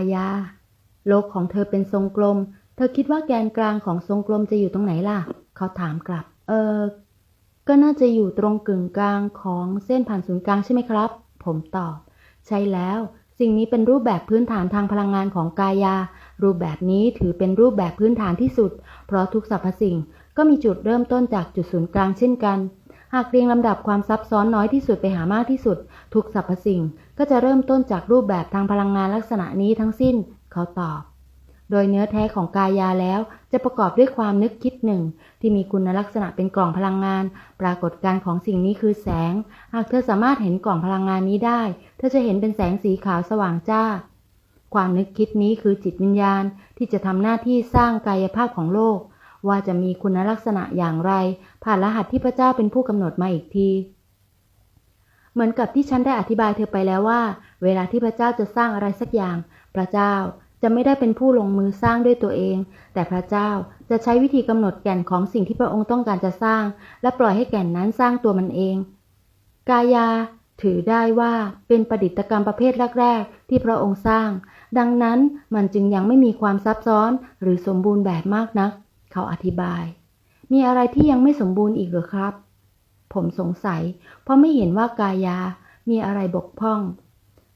ายาโลกของเธอเป็นทรงกลม เธอคิดว่าแกนกลางของทรงกลมจะอยู่ตรงไหนล่ะ เขาถามกลับ เออ ก็น่าจะอยู่ตรงกึ่งกลางของเส้นผ่านศูนย์กลางใช่ไหมครับ ผมตอบ ใช่แล้ว สิ่งนี้เป็นรูปแบบพื้นฐานทางพลังงานของกายา รูปแบบนี้ถือเป็นรูปแบบพื้นฐานที่สุด เพราะทุกสรรพสิ่งก็มีจุดเริ่มต้นจากจุดศูนย์กลางเช่นกัน หากเรียงลำดับความซับซ้อนน้อยที่สุดไปหามากที่สุด ทุกสรรพสิ่ง ก็จะเริ่มต้นจากรูปแบบทางพลังงานลักษณะนี้ทั้งสิ้น เขาตอบ โดยเนื้อแท้ของกายาแล้วจะประกอบด้วยความนึกคิดหนึ่ง ที่มีคุณลักษณะเป็นกล่องพลังงาน ปรากฏการของสิ่งนี้คือแสง หากเธอสามารถเห็นกล่องพลังงานนี้ได้ เธอจะเห็นเป็นแสงสีขาวสว่างจ้า ความนึกคิดนี้คือจิตวิญญาณที่จะทำหน้าที่สร้างกายภาพของโลก ว่าจะมีคุณลักษณะอย่างไร ผ่านรหัสที่พระเจ้าเป็นผู้กำหนดมาอีกที มือนกับที่ฉันได้อธิบายเธอไปแล้วว่า เวลาที่พระเจ้าจะสร้างอะไรสักอย่าง พระเจ้าจะไม่ได้เป็นผู้ลงมือสร้างด้วยตัวเอง แต่พระเจ้าจะใช้วิธีกำหนดแก่นของสิ่งที่พระองค์ต้องการจะสร้าง และปล่อยให้แก่นนั้นสร้างตัวมันเอง กายา ถือได้ว่าเป็นประดิษฐกรรมประเภทแรกๆ ที่พระองค์สร้าง ดังนั้นมันจึงยังไม่มีความซับซ้อนหรือสมบูรณ์แบบมากนัก เขาอธิบาย มีอะไรที่ยังไม่สมบูรณ์อีกหรือครับ ผมสงสัย เพราะไม่เห็นว่ากายามีอะไรบกพร่อง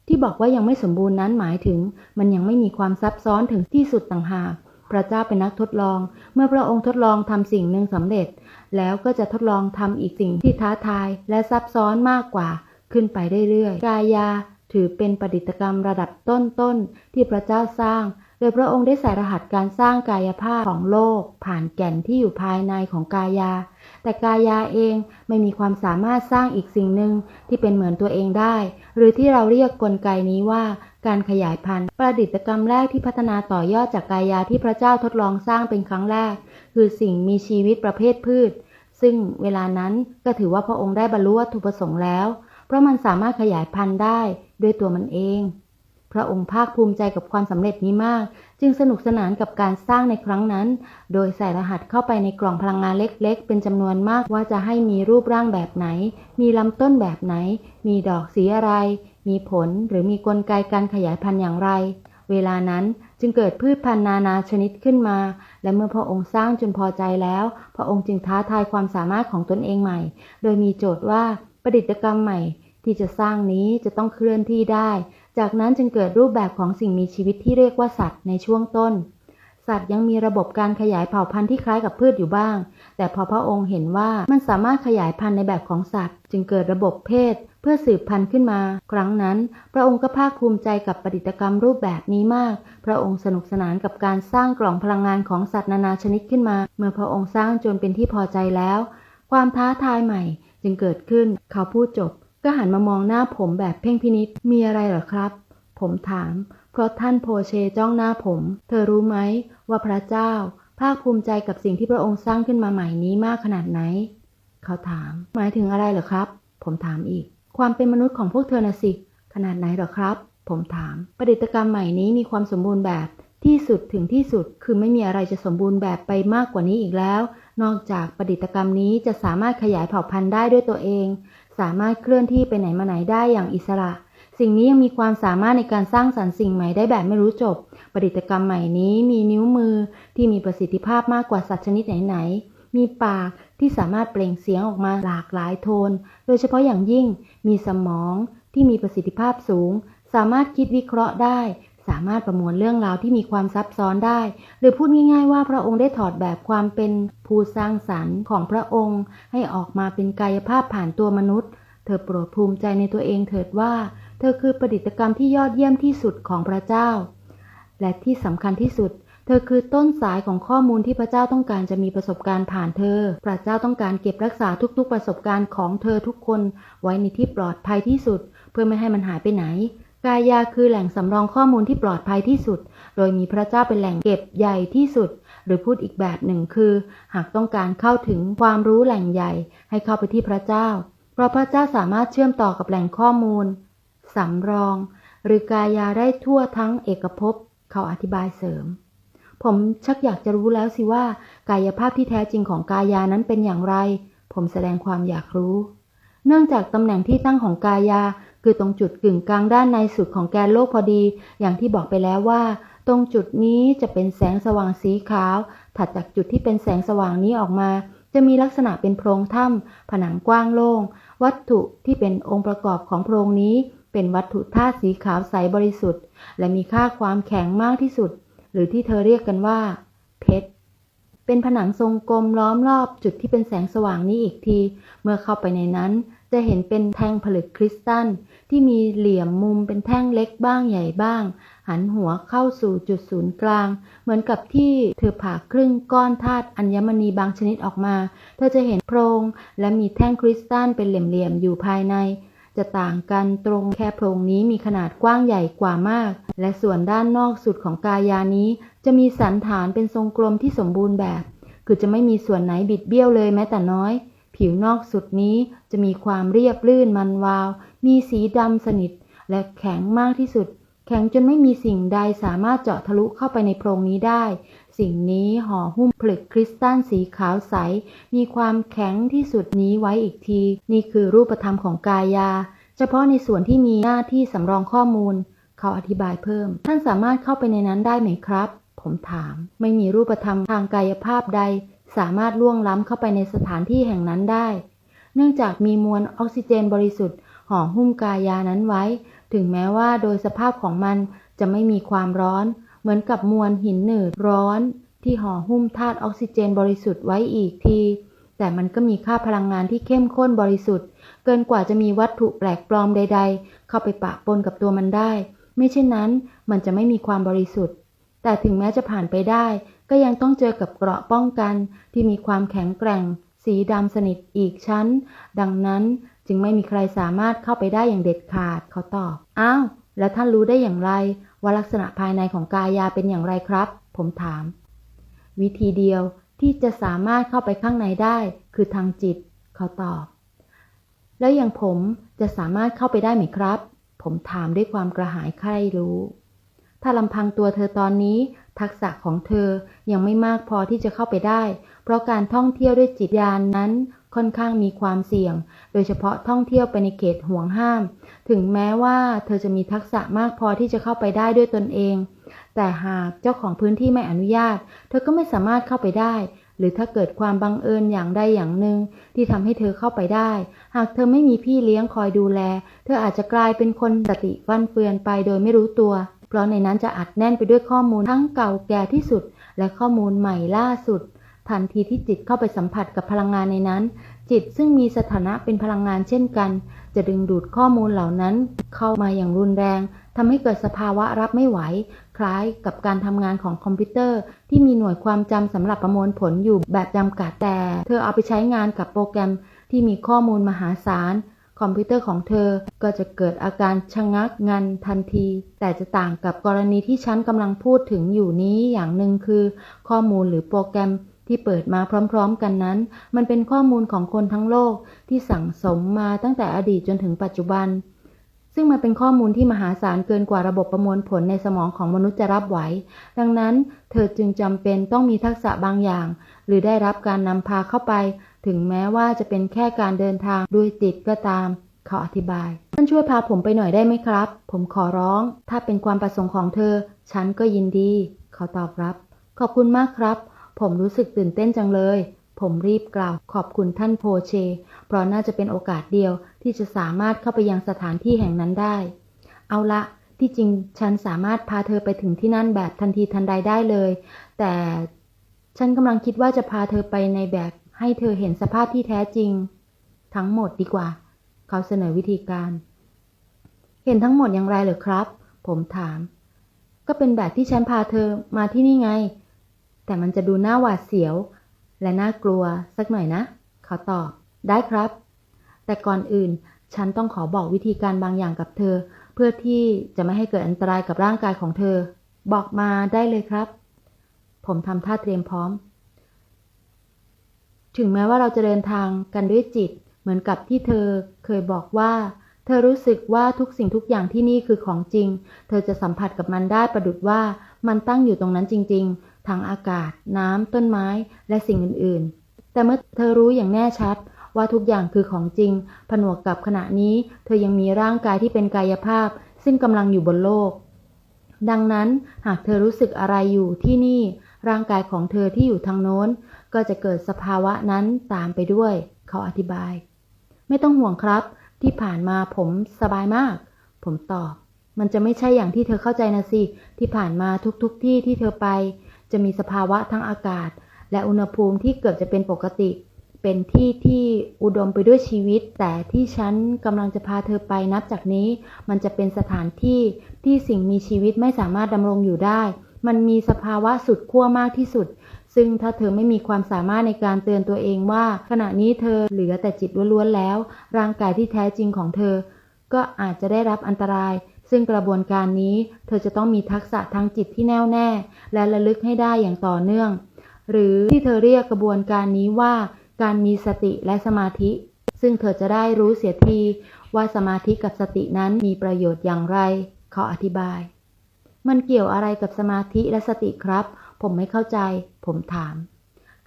ที่บอกว่ายังไม่สมบูรณ์นั้นหมายถึง มันยังไม่มีความซับซ้อนถึงที่สุดต่างหากพระเจ้าเป็นนักทดลอง เมื่อพระองค์ทดลองทำสิ่งหนึ่งสำเร็จ แล้วก็จะทดลองทำอีกสิ่งที่ท้าทายและซับซ้อนมากกว่า ขึ้นไปเรื่อยๆกายาถือเป็นประดิษฐกรรมระดับต้นๆที่พระเจ้าสร้าง โดยพระองค์ได้ใส่รหัสการสร้างกายภาพของโลก ผ่านแก่นที่อยู่ภายในของกายา แต่กายาเองไม่มีความสามารถสร้างอีกสิ่งหนึ่งที่เป็นเหมือนตัวเองได้ หรือที่เราเรียกกลไกนี้ว่าการขยายพันธุ์ ประดิษฐกรรมแรกที่พัฒนาต่อยอดจากกายาที่พระเจ้าทดลองสร้างเป็นครั้งแรก คือสิ่งมีชีวิตประเภทพืช ซึ่งเวลานั้นก็ถือว่าพระองค์ได้บรรลุวัตถุประสงค์แล้ว เพราะมันสามารถขยายพันธุ์ได้ด้วยตัวมันเอง พระองค์ภาคภูมิใจกับความสำเร็จนี้มาก จึงสนุกสนานกับการสร้างในครั้งนั้น โดยใส่รหัสเข้าไปในกล่องพลังงานเล็กๆ เป็นจำนวนมากว่าจะให้มีรูปร่างแบบไหน มีลำต้นแบบไหน มีดอกสีอะไร มีผลหรือมีกลไกการขยายพันธุ์อย่างไร เวลานั้นจึงเกิดพืชพันธุ์นานาชนิดขึ้นมา และเมื่อพระองค์สร้างจนพอใจแล้ว พระองค์จึงท้าทายความสามารถของตนเองใหม่ โดยมีโจทย์ว่าประดิษฐกรรมใหม่ที่จะสร้างนี้จะต้องเคลื่อนที่ได้ จากนั้นจึงเกิดรูปแบบของสิ่งมีชีวิตที่เรียกว่าสัตว์ในช่วงต้น สัตว์ยังมีระบบการขยายเผ่าพันธุ์ที่คล้ายกับพืชอยู่บ้าง แต่พอพระองค์เห็นว่ามันสามารถขยายพันธุ์ในแบบของสัตว์ จึงเกิดระบบเพศ เพื่อสืบพันธุ์ขึ้นมา ครั้งนั้น พระองค์ก็ภาคภูมิใจกับประดิษฐกรรมรูปแบบนี้มาก พระองค์สนุกสนานกับการสร้างกล่องพลังงานของสัตว์นานาชนิดขึ้นมา เมื่อพระองค์สร้างจนเป็นที่พอใจแล้ว ความท้าทายใหม่จึงเกิดขึ้น เขาพูดจบ ก็หันมามองหน้าผมแบบเพ่งพินิษมีอะไรเหรอครับ ผมถาม เพราะท่านโพเชจ้องหน้าผม เธอรู้ไหมว่าพระเจ้า ภาคภูมิใจกับสิ่งที่พระองค์สร้างขึ้นมาใหม่นี้มากขนาดไหน เขาถาม หมายถึงอะไรเหรอครับ ผมถามอีก ความเป็นมนุษย์ของพวกเธอนะสิ ขนาดไหนเหรอครับ ผมถาม ประดิษฐกรรมใหม่นี้มีความสมบูรณ์แบบที่สุดถึงที่สุดคือไม่มีอะไรจะสมบูรณ์แบบไปมากกว่านี้อีกแล้ว นอกจากประดิษฐกรรมนี้จะสามารถขยายเผ่าพันธุ์ได้ด้วยตัวเอง สามารถเคลื่อนที่ไปไหนมาไหนได้อย่างอิสระ สิ่งนี้ยังมีความสามารถในการสร้างสรรค์สิ่งใหม่ได้แบบไม่รู้จบ ประดิษฐกรรมใหม่นี้มีนิ้วมือที่มีประสิทธิภาพมากกว่าสัตว์ชนิดไหนๆ มีปากที่สามารถเปล่งเสียงออกมาหลากหลายโทน โดยเฉพาะอย่างยิ่งมีสมองที่มีประสิทธิภาพสูง สามารถคิดวิเคราะห์ได้ สามารถประมวลเรื่องราวที่มีความซับซ้อนได้ หรือพูดง่ายๆว่าพระองค์ได้ถอดแบบความเป็นผู้สร้างสรรค์ของพระองค์ ให้ออกมาเป็นกายภาพผ่านตัวมนุษย์ เธอโปรดภูมิใจในตัวเองเถิดว่า เธอคือประดิษฐกรรมที่ยอดเยี่ยมที่สุดของพระเจ้า และที่สำคัญที่สุด เธอคือต้นสายของข้อมูลที่พระเจ้าต้องการจะมีประสบการณ์ผ่านเธอ พระเจ้าต้องการเก็บรักษาทุกๆ ประสบการณ์ของเธอทุกคน ไว้ในที่ปลอดภัยที่สุด เพื่อไม่ให้มันหายไปไหน กายาคือแหล่งสำรองข้อมูลที่ปลอดภัยที่สุด โดยมีพระเจ้าเป็นแหล่งเก็บใหญ่ที่สุด หรือพูดอีกแบบหนึ่งคือ หากต้องการเข้าถึงความรู้แหล่งใหญ่ ให้เข้าไปที่พระเจ้า เพราะพระเจ้าสามารถเชื่อมต่อกับแหล่งข้อมูลสำรอง หรือกายาได้ทั่วทั้งเอกภพเขาอธิบายเสริม ผมชักอยากจะรู้แล้วสิว่า กายภาพที่แท้จริงของกายานั้นเป็นอย่างไร ผมแสดงความอยากรู้ เนื่องจากตำแหน่งที่ตั้งของกายา คือตรงจุดกึ่งกลางด้านในสุดของแกนโลกพอดี อย่างที่บอกไปแล้วว่า ตรงจุดนี้จะเป็นแสงสว่างสีขาว ถัดจากจุดที่เป็นแสงสว่างนี้ออกมา จะมีลักษณะเป็นโพรงถ้ำผนังกว้างโล่ง วัตถุที่เป็นองค์ประกอบของโพรงนี้ เป็นวัตถุธาตุสีขาวใสบริสุทธิ์ และมีค่าความแข็งมากที่สุด หรือที่เธอเรียกกันว่า เพชรเป็นผนังทรงกลมล้อมรอบจุดที่เป็นแสงสว่างนี้อีกที เมื่อเข้าไปในนั้นจะเห็นเป็นแท่งผลึกคริสตัล ที่มีเหลี่ยมมุมเป็นแท่งเล็กบ้างใหญ่บ้าง หันหัวเข้าสู่จุดศูนย์กลาง เหมือนกับที่เธอผ่าครึ่งก้อนธาตุอัญมณีบางชนิดออกมา เธอจะเห็นโพรง และมีแท่งคริสตัลเป็นเหลี่ยมๆอยู่ภายใน จะต่างกันตรงแค่โพรงนี้มีขนาดกว้างใหญ่กว่ามาก และส่วนด้านนอกสุดของกายานี้ จะมีสันฐานเป็นทรงกลมที่สมบูรณ์แบบ คือจะไม่มีส่วนไหนบิดเบี้ยวเลยแม้แต่น้อยผิวนอกสุดนี้จะมีความเรียบลื่นมันวาว มีสีดำสนิท และแข็งมากที่สุด แข็งจนไม่มีสิ่งใดสามารถเจาะทะลุเข้าไปในโพรงนี้ได้ สิ่งนี้ห่อหุ้มผลึกคริสตัลสีขาวใส มีความแข็งที่สุดนี้ไว้อีกที นี่คือรูปธรรมของกายา เฉพาะในส่วนที่มีหน้าที่สำรองข้อมูล เขาอธิบายเพิ่ม ท่านสามารถเข้าไปในนั้นได้ไหมครับ ผมถาม ไม่มีรูปธรรมทางกายภาพใด สามารถล่วงล้ำเข้าไปในสถานที่แห่งนั้นได้ เนื่องจากมีมวลออกซิเจนบริสุทธิ์ ห่อหุ้มกายานั้นไว้ ถึงแม้ว่าโดยสภาพของมันจะไม่มีความร้อน เหมือนกับมวลหินหนืดร้อน ที่ห่อหุ้มธาตุออกซิเจนบริสุทธิ์ไว้อีกที แต่มันก็มีค่าพลังงานที่เข้มข้นบริสุทธิ์ เกินกว่าจะมีวัตถุแปลกปลอมใด ๆ เข้าไปปะปนกับตัวมันได้ ไม่เช่นนั้นมันจะไม่มีความบริสุทธิ์ แต่ถึงแม้จะผ่านไปได้ ก็ยังต้องเจอกับเกราะป้องกันที่มีความแข็งแกร่งสีดำสนิทอีกชั้น ดังนั้น จึงไม่มีใครสามารถเข้าไปได้อย่างเด็ดขาดเขาตอบอ้าวแล้วท่านรู้ได้อย่างไร ว่าลักษณะภายในของกายาเป็นอย่างไรครับ ผมถาม วิธีเดียวที่จะสามารถเข้าไปข้างในได้คือทางจิต เขาตอบ แล้วอย่างผมจะสามารถเข้าไปได้ไหมครับ ผมถามด้วยความกระหายใคร่รู้ ถ้าลำพังตัวเธอตอนนี้ ทักษะของเธอยังไม่มากพอที่จะเข้าไปได้ เพราะการท่องเที่ยวด้วยจิตยานนั้นค่อนข้างมีความเสี่ยง โดยเฉพาะท่องเที่ยวไปในเขตห่วงห้าม ถึงแม้ว่าเธอจะมีทักษะมากพอที่จะเข้าไปได้ด้วยตนเอง แต่หากเจ้าของพื้นที่ไม่อนุญาต เธอก็ไม่สามารถเข้าไปได้ หรือถ้าเกิดความบังเอิญอย่างใดอย่างหนึ่ง ที่ทำให้เธอเข้าไปได้ หากเธอไม่มีพี่เลี้ยงคอยดูแล เธออาจจะกลายเป็นคนสติฟั่นเฟือนไปโดยไม่รู้ตัว ราะในนั้นจะอัดแน่นไปด้วยข้อมูลทั้งเก่าแก่ที่สุด และข้อมูลใหม่ล่าสุด ทันทีที่จิตเข้าไปสัมผัสกับพลังงานในนั้น จิตซึ่งมีสถานะเป็นพลังงานเช่นกัน จะดึงดูดข้อมูลเหล่านั้น เข้ามาอย่างรุนแรงทำให้เกิดสภาวะรับไม่ไหว คล้ายกับการทำงานของคอมพิวเตอร์ ที่มีหน่วยความจำสำหรับประมวลผลอยู่แบบจำกัดแต่ เธอเอาไปใช้งานกับโปรแกรมที่มีข้อมูลมหาศาล คอมพิวเตอร์ของเธอก็จะเกิดอาการชะงักงันทันที แต่จะต่างกับกรณีที่ฉันกำลังพูดถึงอยู่นี้อย่างหนึ่งคือ ข้อมูลหรือโปรแกรมที่เปิดมาพร้อม ๆ กันนั้น มันเป็นข้อมูลของคนทั้งโลกที่สั่งสมมาตั้งแต่อดีตจนถึงปัจจุบัน ซึ่งมันเป็นข้อมูลที่มหาศาลเกินกว่าระบบประมวลผลในสมองของมนุษย์จะรับไหว ดังนั้น เธอจึงจำเป็นต้องมีทักษะบางอย่าง หรือได้รับการนำพาเข้าไป ถึงแม้ว่าจะเป็นแค่การเดินทางด้วยจิตก็ตาม เขาอธิบาย ท่านช่วยพาผมไปหน่อยได้ไหมครับ ผมขอร้อง ถ้าเป็นความประสงค์ของเธอ ฉันก็ยินดี เขาตอบรับ ขอบคุณมากครับ ผมรู้สึกตื่นเต้นจังเลย ผมรีบกล่าวขอบคุณท่านโพเช เพราะน่าจะเป็นโอกาสเดียวที่จะสามารถเข้าไปยังสถานที่แห่งนั้นได้ เอาละที่จริงฉันสามารถพาเธอไปถึงที่นั่นแบบทันทีทันใดได้เลย แต่ฉันกำลังคิดว่าจะพาเธอไปในแบบ ให้เธอเห็นสภาพที่แท้จริง ทั้งหมดดีกว่า เขาเสนอวิธีการ เห็นทั้งหมดอย่างไรเหรอครับ ผมถาม ก็เป็นแบบที่ฉันพาเธอมาที่นี่ไง แต่มันจะดูน่าหวาดเสียว และน่ากลัวสักหน่อยนะ เขาตอบ ได้ครับ แต่ก่อนอื่นฉันต้องขอบอกวิธีการบางอย่างกับเธอ เพื่อที่จะไม่ให้เกิดอันตรายกับร่างกายของเธอ บอกมาได้เลยครับ ผมทำท่าเตรียมพร้อม ถึงแม้ว่าเราจะเดินทางกันด้วยจิต เหมือนกับที่เธอเคยบอกว่า เธอรู้สึกว่าทุกสิ่งทุกอย่างที่นี่คือของจริง เธอจะสัมผัสกับมันได้ประดุดว่ามันตั้งอยู่ตรงนั้นจริง ๆ ทางอากาศ น้ำ ต้นไม้ และสิ่งอื่น ๆ แต่เมื่อเธอรู้อย่างแน่ชัดว่าทุกอย่างคือของจริง ผนวกกับขณะนี้ เธอยังมีร่างกายที่เป็นกายภาพ ซึ่งกำลังอยู่บนโลก ดังนั้นหากเธอรู้สึกอะไรอยู่ที่นี่ ร่างกายของเธอที่อยู่ทางโน้น ก็จะเกิดสภาวะนั้นตามไปด้วย เขาอธิบาย ไม่ต้องห่วงครับ ที่ผ่านมาผมสบายมาก ผมตอบ มันจะไม่ใช่อย่างที่เธอเข้าใจนะสิ ที่ผ่านมาทุกๆทที่ที่เธอไป จะมีสภาวะทั้งอากาศ และอุณหภูมิที่เกือบจะเป็นปกติ เป็นที่ที่อุดมไปด้วยชีวิต แต่ที่ฉันกำลังจะพาเธอไปนับจากนี้ มันจะเป็นสถานที่ที่สิ่งมีชีวิตไม่สามารถดำรงอยู่ได้ มันมีสภาวะสุดขั้วมากที่สุด ซึ่งถ้าเธอไม่มีความสามารถในการเตือนตัวเองว่า ขณะนี้เธอเหลือแต่จิตล้วนๆแล้ว ร่างกายที่แท้จริงของเธอ ก็อาจจะได้รับอันตราย ซึ่งกระบวนการนี้เธอจะต้องมีทักษะทางจิตที่แน่วแน่ และระลึกให้ได้อย่างต่อเนื่อง หรือที่เธอเรียกกระบวนการนี้ว่า การมีสติและสมาธิ ซึ่งเธอจะได้รู้เสียทีว่าสมาธิกับสตินั้นมีประโยชน์อย่างไรเขาอธิบาย มันเกี่ยวอะไรกับสมาธิและสติครับ ผมไม่เข้าใจ ผมถาม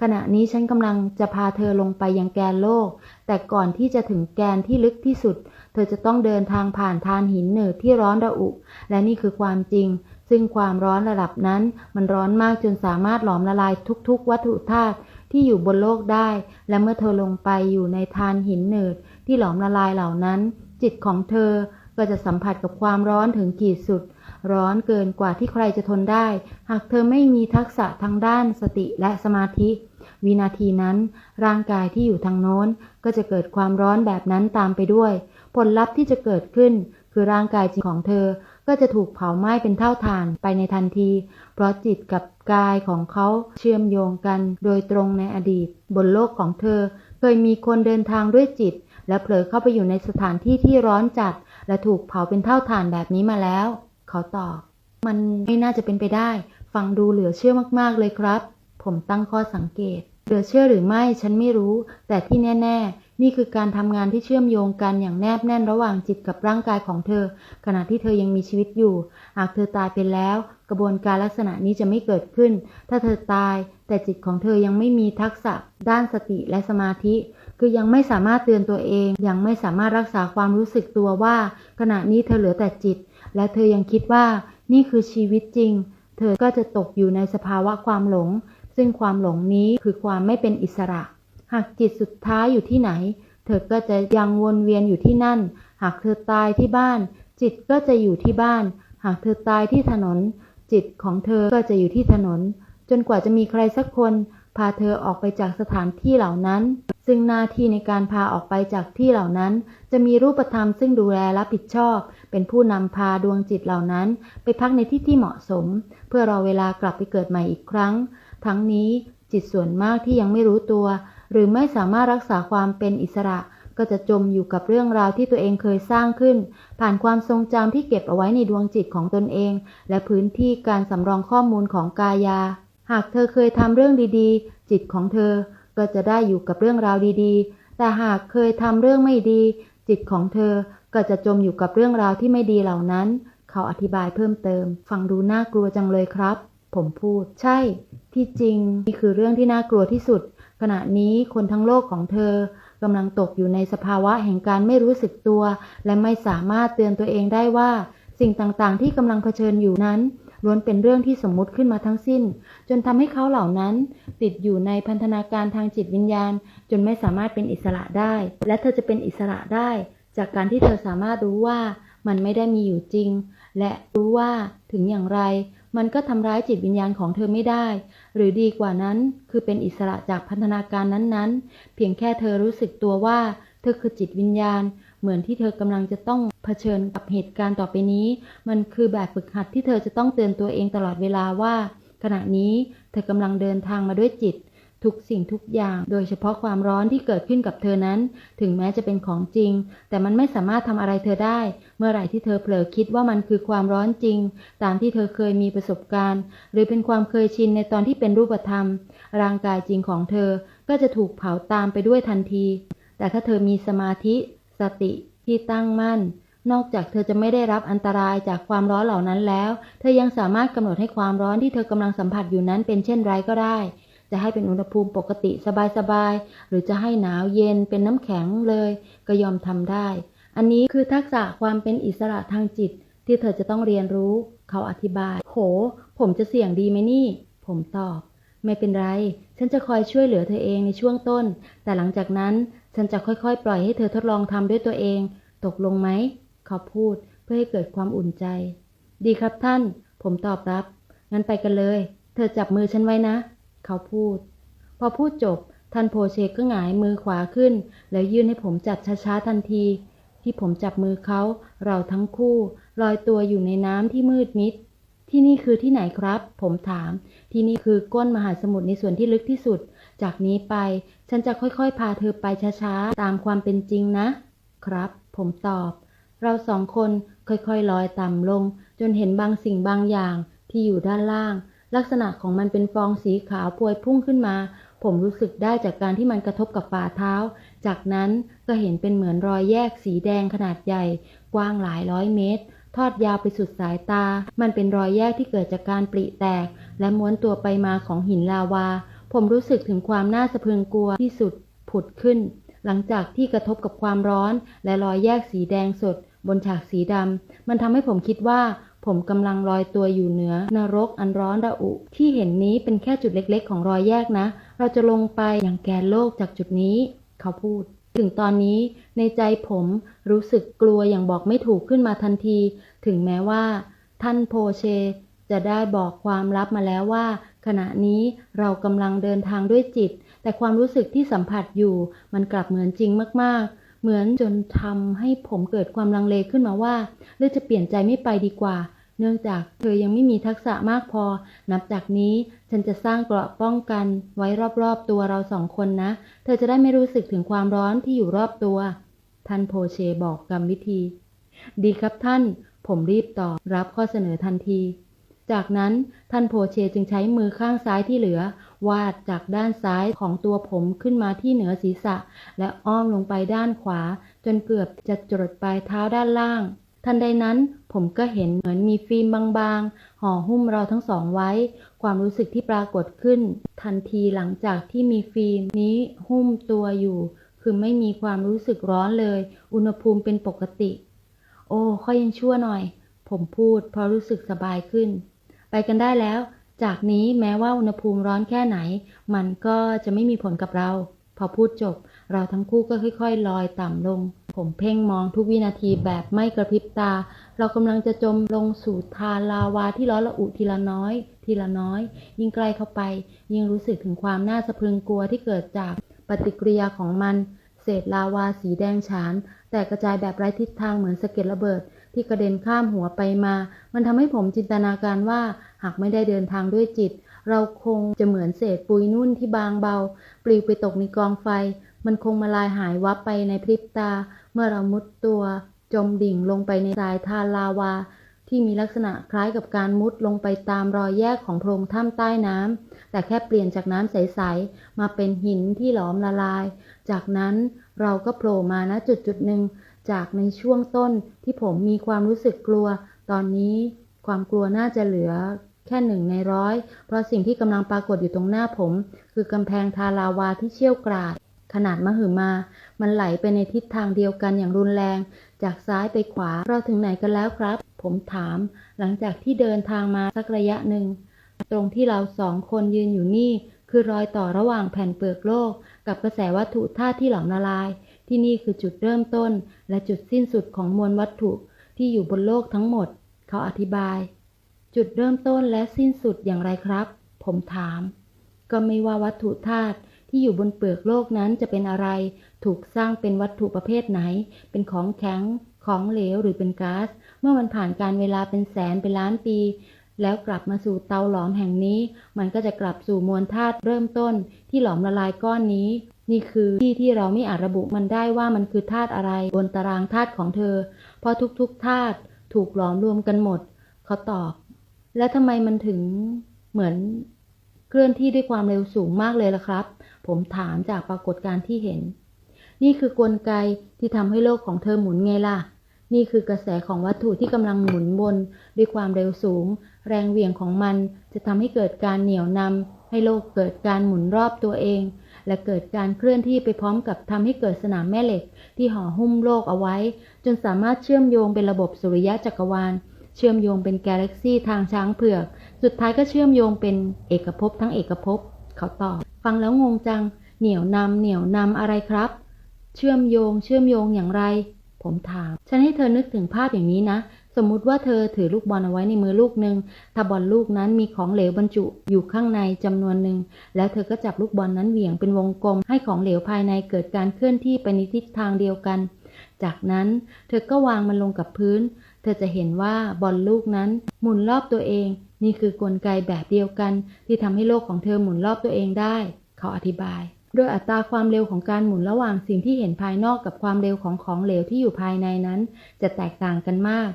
ขณะนี้ฉันกำลังจะพาเธอลงไปยังแกนโลก แต่ก่อนที่จะถึงแกนที่ลึกที่สุด เธอจะต้องเดินทางผ่านทานหินเหนืดที่ร้อนระอุ และนี่คือความจริง ซึ่งความร้อนระดับนั้น มันร้อนมากจนสามารถหลอมละลายทุกๆ วัตถุธาตุที่อยู่บนโลกได้ และเมื่อเธอลงไปอยู่ในทานหินเหนืดที่หลอมละลายเหล่านั้น จิตของเธอก็จะสัมผัสกับความร้อนถึงขีดสุด ร้อนเกินกว่าที่ใครจะทนได้ หากเธอไม่มีทักษะทางด้านสติและสมาธิ วินาทีนั้น ร่างกายที่อยู่ทางโน้น ก็จะเกิดความร้อนแบบนั้นตามไปด้วย ผลลัพธ์ที่จะเกิดขึ้น คือร่างกายจริงของเธอก็จะถูกเผาไหม้เป็นเท่าฐานไปในทันที เพราะจิตกับกายของเขาเชื่อมโยงกันโดยตรงในอดีต บนโลกของเธอ เคยมีคนเดินทางด้วยจิต และเผลอเข้าไปอยู่ในสถานที่ที่ร้อนจัด และถูกเผาเป็นเท่าฐานแบบนี้มาแล้ว เขาตอบ มันไม่น่าจะเป็นไปได้ ฟังดูเหลือเชื่อมากๆเลยครับ ผมตั้งข้อสังเกต เหลือเชื่อหรือไม่ฉันไม่รู้ แต่ที่แน่ ๆ นี่คือการทำงานที่เชื่อมโยงกันอย่างแนบแน่นระหว่างจิตกับร่างกายของเธอ ขณะที่เธอยังมีชีวิตอยู่ หากเธอตายไปแล้ว กระบวนการลักษณะนี้จะไม่เกิดขึ้น ถ้าเธอตาย แต่จิตของเธอยังไม่มีทักษะ ด้านสติและสมาธิคือยังไม่สามารถเตือนตัวเอง ยังไม่สามารถรักษาความรู้สึกตัวว่า ขณะนี้เธอเหลือแต่จิต และเธอยังคิดว่านี่คือชีวิตจริง เธอก็จะตกอยู่ในสภาวะความหลง ซึ่งความหลงนี้คือความไม่เป็นอิสระ หากจิตสุดท้ายอยู่ที่ไหน เธอก็จะยังวนเวียนอยู่ที่นั่น หากเธอตายที่บ้าน จิตก็จะอยู่ที่บ้าน หากเธอตายที่ถนน จิตของเธอก็จะอยู่ที่ถนน จนกว่าจะมีใครสักคน พาเธอออกไปจากสถานที่เหล่านั้น ซึ่งหน้าที่ในการพาออกไปจากที่เหล่านั้น จะมีรูปธรรมซึ่งดูแลรับผิดชอบ เป็นผู้นำพาดวงจิตเหล่านั้น ไปพักในที่ที่เหมาะสม เพื่อรอเวลากลับไปเกิดใหม่อีกครั้ง ทั้งนี้จิตส่วนมากที่ยังไม่รู้ตัว หรือไม่สามารถรักษาความเป็นอิสระ ก็จะจมอยู่กับเรื่องราวที่ตัวเองเคยสร้างขึ้น ผ่านความทรงจำที่เก็บเอาไว้ในดวงจิตของตนเอง และพื้นที่การสำรองข้อมูลของกายา หากเธอเคยทำเรื่องดีๆ จิตของเธอก็จะได้อยู่กับเรื่องราวดีๆ แต่หากเคยทำเรื่องไม่ดี จิตของเธอก็จะจมอยู่กับเรื่องราวที่ไม่ดีเหล่านั้น เขาอธิบายเพิ่มเติม ฟังดูน่ากลัวจังเลยครับ ผมพูด ใช่ ที่จริงนี่คือเรื่องที่น่ากลัวที่สุด ขณะนี้คนทั้งโลกของเธอกำลังตกอยู่ในสภาวะแห่งการไม่รู้สึกตัว และไม่สามารถเตือนตัวเองได้ว่า สิ่งต่างๆ ที่กำลังเผชิญอยู่นั้น ล้วนเป็นเรื่องที่สมมุติขึ้นมาทั้งสิ้น จนทำให้เขาเหล่านั้น ติดอยู่ในพันธนาการทางจิตวิญญาณ จนไม่สามารถเป็นอิสระได้ และเธอจะเป็นอิสระได้ จากการที่เธอสามารถรู้ว่ามันไม่ได้มีอยู่จริง และรู้ว่าถึงอย่างไร มันก็ทำร้ายจิตวิญญาณของเธอไม่ได้ หรือดีกว่านั้นคือเป็นอิสระจากพันธนาการนั้นๆ เพียงแค่เธอรู้สึกตัวว่า เธอคือจิตวิญญาณ เหมือนที่เธอกำลังจะต้องเผชิญกับเหตุการณ์ต่อไปนี้ มันคือแบบฝึกหัดที่เธอจะต้องเตือนตัวเองตลอดเวลาว่า ขณะนี้เธอกำลังเดินทางมาด้วยจิต ทุกสิ่งทุกอย่าง โดยเฉพาะความร้อนที่เกิดขึ้นกับเธอนั้น ถึงแม้จะเป็นของจริง แต่มันไม่สามารถทำอะไรเธอได้ เมื่อไหร่ที่เธอเผลอคิดว่ามันคือความร้อนจริง ตามที่เธอเคยมีประสบการณ์ หรือเป็นความเคยชินในตอนที่เป็นรูปธรรม ร่างกายจริงของเธอก็จะถูกเผาตามไปด้วยทันที แต่ถ้าเธอมีสมาธิ สติที่ตั้งมั่น นอกจากเธอจะไม่ได้รับอันตรายจากความร้อนเหล่านั้นแล้ว เธอยังสามารถกำหนดให้ความร้อนที่เธอกำลังสัมผัสอยู่นั้นเป็นเช่นไรก็ได้ จะให้เป็นอุณหภูมิปกติสบายๆหรือจะให้หนาวเย็นเป็นน้ำแข็งเลย ก็ยอมทำได้ อันนี้คือทักษะความเป็นอิสระทางจิต ที่เธอจะต้องเรียนรู้ เขาอธิบาย โห ผมจะเสี่ยงดีไหมนี่ ผมตอบ ไม่เป็นไร ฉันจะคอยช่วยเหลือเธอเองในช่วงต้น แต่หลังจากนั้น ฉันจะค่อยๆ ปล่อยให้เธอทดลองทำด้วยตัวเอง ตกลงไหม เขาพูดเพื่อให้เกิดความอุ่นใจ ดีครับท่าน ผมตอบรับ งั้นไปกันเลย เธอจับมือฉันไว้นะ เขาพูด พอพูดจบ ท่านโพเชก็หงายมือขวาขึ้น แล้วยื่นให้ผมจับช้าๆทันที ที่ผมจับมือเขา เราทั้งคู่ลอยตัวอยู่ในน้ำที่มืดมิด ที่นี่คือที่ไหนครับ ผมถาม ที่นี่คือก้นมหาสมุทรในส่วนที่ลึกที่สุด จากนี้ไปฉันจะค่อยๆ พาเธอไปช้าๆ ตามความเป็นจริงนะ ครับ ผมตอบ เราสองคนค่อยๆลอยต่ำลง จนเห็นบางสิ่งบางอย่างที่อยู่ด้านล่าง ลักษณะของมันเป็นฟองสีขาวพวยพุ่งขึ้นมา ผมรู้สึกได้จากการที่มันกระทบกับฝ่าเท้า จากนั้นก็เห็นเป็นเหมือนรอยแยกสีแดงขนาดใหญ่ กว้างหลายร้อยเมตรทอดยาวไปสุดสายตา มันเป็นรอยแยกที่เกิดจากการปริแตก และม้วนตัวไปมาของหินลาวา ผมรู้สึกถึงความน่าสะพรึงกลัวที่สุดผุดขึ้น หลังจากที่กระทบกับความร้อนและรอยแยกสีแดงสด บนฉากสีดำมันทำให้ผมคิดว่า ผมกำลังลอยตัวอยู่เหนือนรกอันร้อนระอุ ที่เห็นนี้เป็นแค่จุดเล็กๆ ของรอยแยกนะ เราจะลงไปอย่างแกนโลกจากจุดนี้ เขาพูดถึงตอนนี้ในใจผมรู้สึกกลัวอย่างบอกไม่ถูกขึ้นมาทันที ถึงแม้ว่า ท่านโพเช จะได้บอกความลับมาแล้วว่า ขณะนี้เรากำลังเดินทางด้วยจิต แต่ความรู้สึกที่สัมผัสอยู่ มันกลับเหมือนจริงมากๆ เหมือนจนทำให้ผมเกิดความลังเลขึ้นมาว่าเลือกจะเปลี่ยนใจไม่ไปดีกว่า เนื่องจากเธอยังไม่มีทักษะมากพอ นับจากนี้ฉันจะสร้างเกราะป้องกันไว้รอบๆตัวเราสองคนนะ เธอจะได้ไม่รู้สึกถึงความร้อนที่อยู่รอบตัว ท่านโพเชบอกกรรมวิธี ดีครับท่าน ผมรีบตอบรับข้อเสนอทันที จากนั้นท่านโพเชจึงใช้มือข้างซ้ายที่เหลือ วาดจากด้านซ้ายของตัวผมขึ้นมาที่เหนือศีรษะ และอ้อมลงไปด้านขวา จนเกือบจะจรดปลายเท้าด้านล่าง ทันใดนั้นผมก็เห็นเหมือนมีฟิล์มบางๆห่อหุ้มเราทั้งสองไว้ ความรู้สึกที่ปรากฏขึ้น ทันทีหลังจากที่มีฟิล์มนี้หุ้มตัวอยู่ คือไม่มีความรู้สึกร้อนเลย อุณหภูมิเป็นปกติ โอ้ค่อยยังชั่วหน่อย ผมพูดเพราะรู้สึกสบายขึ้น ไปกันได้แล้ว จากนี้แม้ว่าอุณหภูมิร้อนแค่ไหน มันก็จะไม่มีผลกับเรา พอพูดจบ เราทั้งคู่ก็ค่อย ๆ ลอยต่ำลง ผมเพ่งมองทุกวินาทีแบบไม่กระพริบตา เรากำลังจะจมลงสู่ทาลาวาที่ร้อนระอุทีละน้อย ทีละน้อย ยิ่งใกล้เข้าไป ยิ่งรู้สึกถึงความน่าสะพรึงกลัวที่เกิดจากปฏิกิริยาของมัน เศษลาวาสีแดงฉาน แต่กระจายแบบไร้ทิศทางเหมือนสะเก็ดระเบิด ที่กระเด็นข้ามหัวไปมา มันทำให้ผมจินตนาการว่า หากไม่ได้เดินทางด้วยจิต เราคงจะเหมือนเศษปุยนุ่นที่บางเบา ปลิวไปตกในกองไฟ มันคงมาลายหายวับไปในพริบตา เมื่อเรามุดตัว จมดิ่งลงไปในสายทาลาวา ที่มีลักษณะคล้ายกับการมุดลงไปตามรอยแยกของโพรงถ้ำใต้น้ำแต่แค่เปลี่ยนจากน้ำใสๆมาเป็นหินที่หลอมละลาย จากนั้นเราก็โผล่มาณจุดจุดๆหนึ่ง จากในช่วงต้นที่ผมมีความรู้สึกกลัว ตอนนี้ความกลัวน่าจะเหลือแค่หนึ่งในร้อย เพราะสิ่งที่กำลังปรากฏอยู่ตรงหน้าผม คือกำแพงทาลาวาที่เชี่ยวกราด ขนาดมหึมา มันไหลไปในทิศทางเดียวกันอย่างรุนแรง จากซ้ายไปขวา เราถึงไหนกันแล้วครับ ผมถาม หลังจากที่เดินทางมาสักระยะหนึ่ง ตรงที่เราสองคนยืนอยู่นี่ คือรอยต่อระหว่างแผ่นเปลือกโลก กับกระแสวัตถุธาตุที่หลอมละลาย ที่นี่คือจุดเริ่มต้น และจุดสิ้นสุดของมวลวัตถุที่อยู่บนโลกทั้งหมด เขาอธิบาย จุดเริ่มต้นและสิ้นสุดอย่างไรครับ ผมถาม ก็ไม่ว่าวัตถุธาตุที่อยู่บนเปลือกโลกนั้นจะเป็นอะไร ถูกสร้างเป็นวัตถุประเภทไหน เป็นของแข็ง ของเหลวหรือเป็นก๊าซ เมื่อมันผ่านการเวลาเป็นแสนเป็นล้านปี แล้วกลับมาสู่เตาหลอมแห่งนี้ มันก็จะกลับสู่มวลธาตุเริ่มต้นที่หลอมละลายก้อนนี้ นี่คือที่ที่เราไม่อาจระบุมันได้ว่ามันคือธาตุอะไรบนตารางธาตุของเธอ เพราะทุกๆธาตุถูกหลอมรวมกันหมด เขาตอบ แล้วทำไมมันถึงเหมือนเคลื่อนที่ด้วยความเร็วสูงมากเลยล่ะครับ ผมถามจากปรากฏการณ์ที่เห็น นี่คือกลไกที่ทำให้โลกของเธอหมุนไงล่ะ นี่คือกระแสของวัตถุที่กำลังหมุนวนด้วยความเร็วสูง แรงเหวี่ยงของมันจะทำให้เกิดการเหนี่ยวนำให้โลกเกิดการหมุนรอบตัวเอง และเกิดการเคลื่อนที่ไปพร้อมกับทำให้เกิดสนามแม่เหล็ก ที่ห่อหุ้มโลกเอาไว้ จนสามารถเชื่อมโยงเป็นระบบสุริยะจักรวาล เชื่อมโยงเป็นกาแล็กซี่ทางช้างเผือก สุดท้ายก็เชื่อมโยงเป็นเอกภพทั้งเอกภพเขาตอบฟังแล้วงงจัง เหนี่ยวนำเหนี่ยวนำอะไรครับ เชื่อมโยง เชื่อมโยงอย่างไร ผมถาม ฉันให้เธอนึกถึงภาพอย่างนี้นะ สมมุติว่าเธอถือลูกบอลเอาไว้ในมือลูกหนึ่งถ้าบอลลูกนั้นมีของเหลวบรรจุอยู่ข้างในจำนวนหนึ่ง แล้วเธอก็จับลูกบอลนั้นเหวี่ยงเป็นวงกลม ให้ของเหลวภายในเกิดการเคลื่อนที่ไปในทิศทางเดียวกัน จากนั้นเธอก็วางมันลงกับพื้น เธอจะเห็นว่าบอลลูกนั้นหมุนรอบตัวเอง นี่คือกลไกแบบเดียวกัน ที่ทำให้โลกของเธอหมุนรอบตัวเองได้ เขาอธิบายโดยอัตราความเร็วของการหมุนระหว่างสิ่งที่เห็นภายนอกกับความเร็วของของเหลวที่อยู่ภายในนั้น จะแตกต่างกันมาก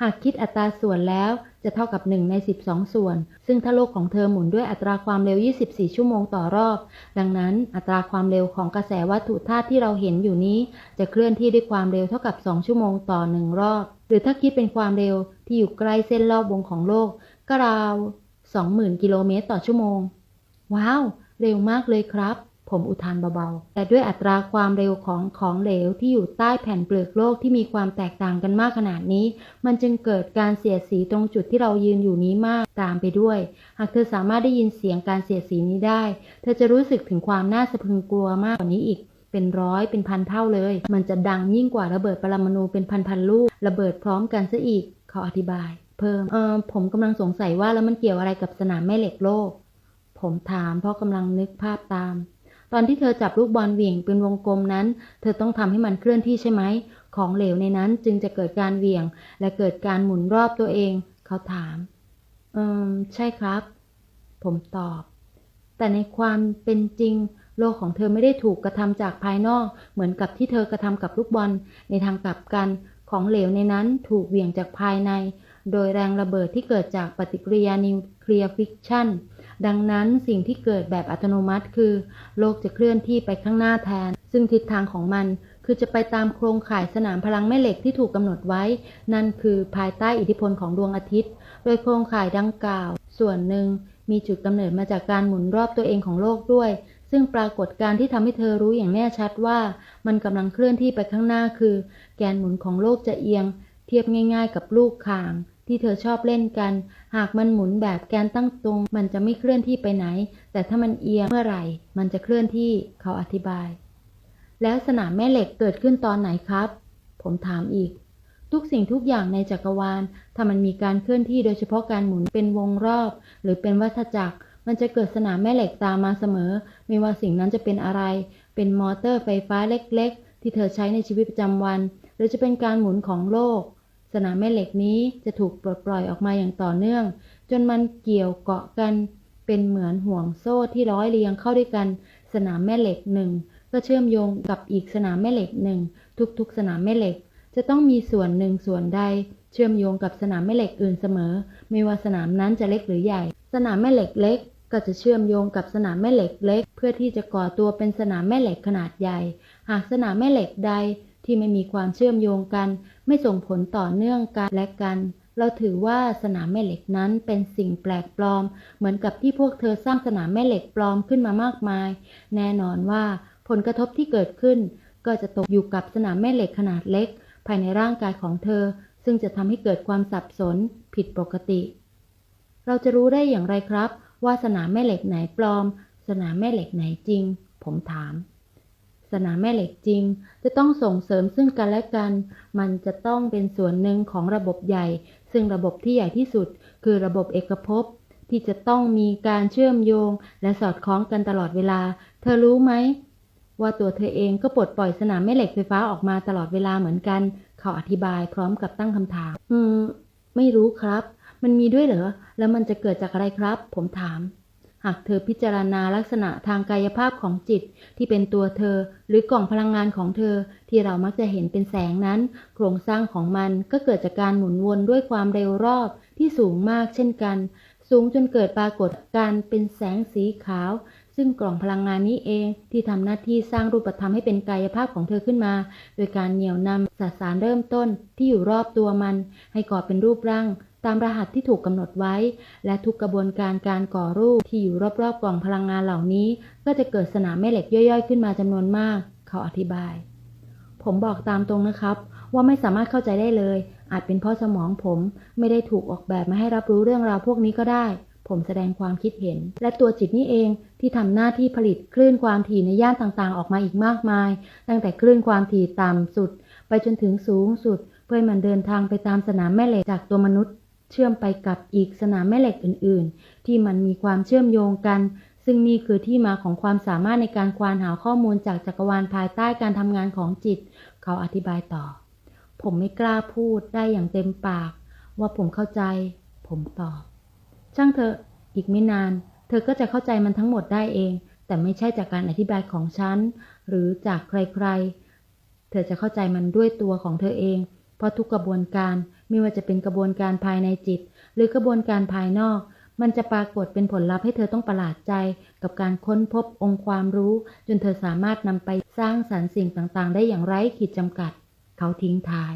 หากคิดอัตราส่วนแล้วจะเท่ากับ 1 ใน 12 ส่วน ซึ่งถ้าโลกของเธอหมุนด้วยอัตราความเร็ว 24 ชั่วโมงต่อรอบ ดังนั้นอัตราความเร็วของกระแสวัตถุธาตุที่เราเห็นอยู่นี้ จะเคลื่อนที่ด้วยความเร็วเท่ากับ 2 ชั่วโมงต่อ 1 รอบ หรือถ้าคิดเป็นความเร็วที่อยู่ใกล้เส้นรอบวงของโลก ก็ราว 20,000 กิโลเมตรต่อชั่วโมง ว้าว เร็วมากเลยครับ ผมอุทานเบาๆ แต่ด้วยอัตราความเร็วของของเหลวที่อยู่ใต้แผ่นเปลือกโลกที่มีความแตกต่างกันมากขนาดนี้ มันจึงเกิดการเสียดสีตรงจุดที่เรายืนอยู่นี้มากตามไปด้วย หากเธอสามารถได้ยินเสียงการเสียดสีนี้ได้ เธอจะรู้สึกถึงความน่าสะพรึงกลัวมากกว่านี้อีกเป็นร้อยเป็นพันเท่าเลย มันจะดังยิ่งกว่าระเบิดปรมาณูเป็นพันพันๆลูก ระเบิดพร้อมกันซะอีก เขาอธิบาย เพิ่ม เออผมกำลังสงสัยว่าแล้วมันเกี่ยวอะไรกับสนามแม่เหล็กโลก ผมถามเพราะกำลังนึกภาพตาม ตอนที่เธอจับลูกบอลเหวี่ยงเป็นวงกลมนั้น เธอต้องทำให้มันเคลื่อนที่ใช่ไหม ของเหลวในนั้นจึงจะเกิดการเหวี่ยง และเกิดการหมุนรอบตัวเอง เขาถาม อืม ใช่ครับ ผมตอบ แต่ในความเป็นจริง โลกของเธอไม่ได้ถูกกระทำจากภายนอก เหมือนกับที่เธอกระทำกับลูกบอล ในทางกลับกัน ของเหลวในนั้นถูกเหวี่ยงจากภายใน โดยแรงระเบิดที่เกิดจากปฏิกิริยานิวเคลียร์ฟิกชัน ดังนั้นสิ่งที่เกิดแบบอัตโนมัติคือ โลกจะเคลื่อนที่ไปข้างหน้าแทน ซึ่งทิศทางของมันคือจะไปตามโครงข่ายสนามพลังแม่เหล็กที่ถูกกำหนดไว้ นั่นคือภายใต้อิทธิพลของดวงอาทิตย์ โดยโครงข่ายดังกล่าว ส่วนหนึ่งมีจุดกำเนิดมาจากการหมุนรอบตัวเองของโลกด้วย ซึ่งปรากฏการที่ทำให้เธอรู้อย่างแน่ชัดว่า มันกำลังเคลื่อนที่ไปข้างหน้าคือ แกนหมุนของโลกจะเอียง เทียบง่าย ๆ กับลูกข่าง ที่เธอชอบเล่นกัน หากมันหมุนแบบแกนตั้งตรง มันจะไม่เคลื่อนที่ไปไหน แต่ถ้ามันเอียงเมื่อไหร่ มันจะเคลื่อนที่เขาอธิบาย แล้วสนามแม่เหล็กเกิดขึ้นตอนไหนครับ ผมถามอีก ทุกสิ่งทุกอย่างในจักรวาล ถ้ามันมีการเคลื่อนที่โดยเฉพาะการหมุนเป็นวงรอบ หรือเป็นวัฏจักร มันจะเกิดสนามแม่เหล็กตามมาเสมอ ไม่ว่าสิ่งนั้นจะเป็นอะไร เป็นมอเตอร์ไฟฟ้าเล็ก ๆ ที่เธอใช้ในชีวิตประจำวัน หรือจะเป็นการหมุนของโลก สนามแม่เหล็กนี้จะถูกปลดปล่อยออกมาอย่างต่อเนื่อง จนมันเกี่ยวเกาะกัน เป็นเหมือนห่วงโซ่ที่ร้อยเรียงเข้าด้วยกัน สนามแม่เหล็กหนึ่งก็เชื่อมโยงกับอีกสนามแม่เหล็กหนึ่งทุกๆ สนามแม่เหล็ก จะต้องมีส่วนหนึ่งส่วนใด เชื่อมโยงกับสนามแม่เหล็กอื่นเสมอ ไม่ว่าสนามนั้นจะเล็กหรือใหญ่ สนามแม่เหล็กเล็ก ก็จะเชื่อมโยงกับสนามแม่เหล็กเล็ก เพื่อที่จะก่อตัวเป็นสนามแม่เหล็กขนาดใหญ่ หากสนามแม่เหล็กใด ที่ไม่มีความเชื่อมโยงกัน ไม่ส่งผลต่อเนื่องกันและกัน เราถือว่าสนามแม่เหล็กนั้นเป็นสิ่งแปลกปลอม เหมือนกับที่พวกเธอสร้างสนามแม่เหล็กปลอมขึ้นมามากมาย แน่นอนว่าผลกระทบที่เกิดขึ้น ก็จะตกอยู่กับสนามแม่เหล็กขนาดเล็ก ภายในร่างกายของเธอ ซึ่งจะทำให้เกิดความสับสนผิดปกติ เราจะรู้ได้อย่างไรครับ ว่าสนามแม่เหล็กไหนปลอม สนามแม่เหล็กไหนจริง ผมถาม สนามแม่เหล็กจริง จะต้องส่งเสริมซึ่งกันและกัน มันจะต้องเป็นส่วนหนึ่งของระบบใหญ่ ซึ่งระบบที่ใหญ่ที่สุด คือระบบเอกภพที่จะต้องมีการเชื่อมโยง และสอดคล้องกันตลอดเวลา เธอรู้ไหม ว่าตัวเธอเองก็ปลดปล่อยสนามแม่เหล็กไฟฟ้าออกมาตลอดเวลาเหมือนกัน เขาอธิบายพร้อมกับตั้งคำถาม อืม ไม่รู้ครับ มันมีด้วยเหรอ แล้วมันจะเกิดจากอะไรครับ ผมถาม หากเธอพิจารณาลักษณะทางกายภาพของจิตที่เป็นตัวเธอ หรือกล่องพลังงานของเธอที่เรามักจะเห็นเป็นแสงนั้น โครงสร้างของมันก็เกิดจากการหมุนวนด้วยความเร็วรอบที่สูงมากเช่นกัน สูงจนเกิดปรากฏการ์เป็นแสงสีขาว ซึ่งกล่องพลังงานนี้เองที่ทำหน้าที่สร้างรูปธรรมให้เป็นกายภาพของเธอขึ้นมา โดยการเหนี่ยวนำสสารเริ่มต้นที่อยู่รอบตัวมัน ให้ก่อเป็นรูปร่าง ตามรหัสที่ถูกกำหนดไว้ และทุกกระบวนการการก่อรูปที่อยู่รอบๆกล่องพลังงานเหล่านี้ ก็จะเกิดสนามแม่เหล็กย่อยๆ ขึ้นมาจำนวนมาก เขาอธิบาย ผมบอกตามตรงนะครับ ว่าไม่สามารถเข้าใจได้เลย อาจเป็นเพราะสมองผมไม่ได้ถูกออกแบบมาให้รับรู้เรื่องราวพวกนี้ก็ได้ ผมแสดงความคิดเห็น และตัวจิตนี่เองที่ทำหน้าที่ผลิตคลื่นความถี่ในย่านต่างๆ ออกมาอีกมากมาย ตั้งแต่คลื่นความถี่ต่ำสุด ไปจนถึงสูงสุด เพื่อมันเดินทางไปตามสนามแม่เหล็กจากตัวมนุษย์ เชื่อมไปกับอีกสนามแม่เหล็กอื่น ๆ ที่มันมีความเชื่อมโยงกัน ซึ่งนี่คือที่มาของความสามารถในการควานหาข้อมูลจากจักรวาลภายใต้การทำงานของจิต เขาอธิบายต่อ ผมไม่กล้าพูดได้อย่างเต็มปาก ว่าผมเข้าใจ ผมตอบ ช่างเถอะ อีกไม่นาน เธอก็จะเข้าใจมันทั้งหมดได้เอง แต่ไม่ใช่จากการอธิบายของฉัน หรือจากใครๆ เธอจะเข้าใจมันด้วยตัวของเธอเอง เพราะทุกกระบวนการ ไม่ว่าจะเป็นกระบวนการภายในจิต หรือกระบวนการภายนอก มันจะปรากฏเป็นผลลัพธ์ให้เธอต้องประหลาดใจ กับการค้นพบองค์ความรู้ จนเธอสามารถนำไปสร้างสรรค์สิ่งต่างๆ ได้อย่างไร้ขีดจำกัด เขาทิ้งท้าย